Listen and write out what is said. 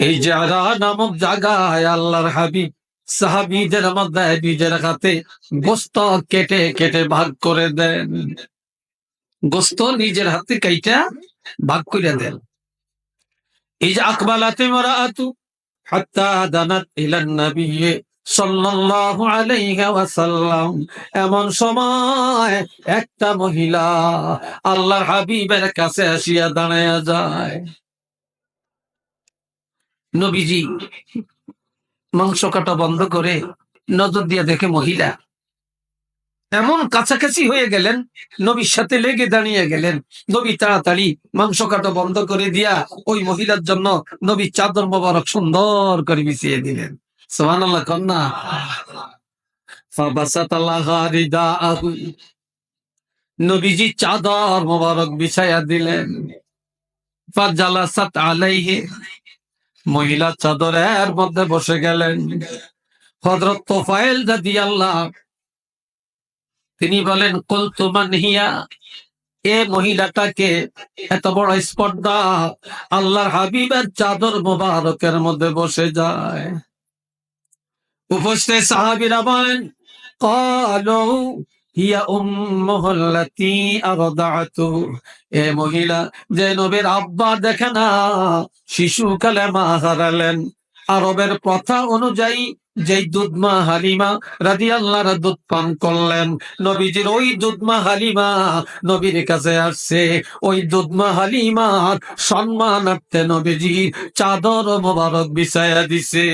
এই জায়গা নামক জায়গায় আল্লাহর হাবিব, সাহাবিদের মধ্যে নিজের হাতে গোস্ত কেটে কেটে ভাগ করে দেন। গোস্ত নিজের হাতে কাইটা ভাগ করে দেন। এই যে, আকবালাতে মারা আতু এমন সময় একটা মহিলা আল্লাহর হাবিবের কাছে আসিয়া দাঁড়ায়া যায়। নবীজি, মাংস কাটা বন্ধ করে নজর দিয়ে দেখে মহিলা, এমন কাছাকাছি হয়ে গেলেন, নবীর সাথে লেগে দাঁড়িয়ে গেলেন। নবী তাড়াতাড়ি মাংস কাটা বন্ধ করে দিয়া ওই মহিলার জন্য নবী চাদর মোবারক সুন্দর করে বিছিয়ে দিলেন। সোহান আল্লাহ কন্যা নবীজি চাদর মোবারক বিছাইয়া দিলেন। ফাজালাসাত আলাইহি। মহিলা চাদরের মধ্যে বসে গেলেন। হযরত তোফায়েল রাদিয়াল্লাহ তিনি বলেন কুল তুমান হিয়া, এ মহিলাটাকে এত বড় স্পর্ধা, আল্লাহর হাবিবের চাদর মোবারকের মধ্যে বসে যায়। উপস্থিত সাহাবীরা বলেন যে আরবের প্রথা অনুযায়ী যেই দুধমা হালিমা রাজি আল্লাহর দুধ পান করলেন, নবীজির ওই দুধমা হালিমা নবীর কাছে আসছে। ওই দুধমা হালিমার সম্মানার্থে নবীজি চাদর মোবারক বিছায়া দিছে।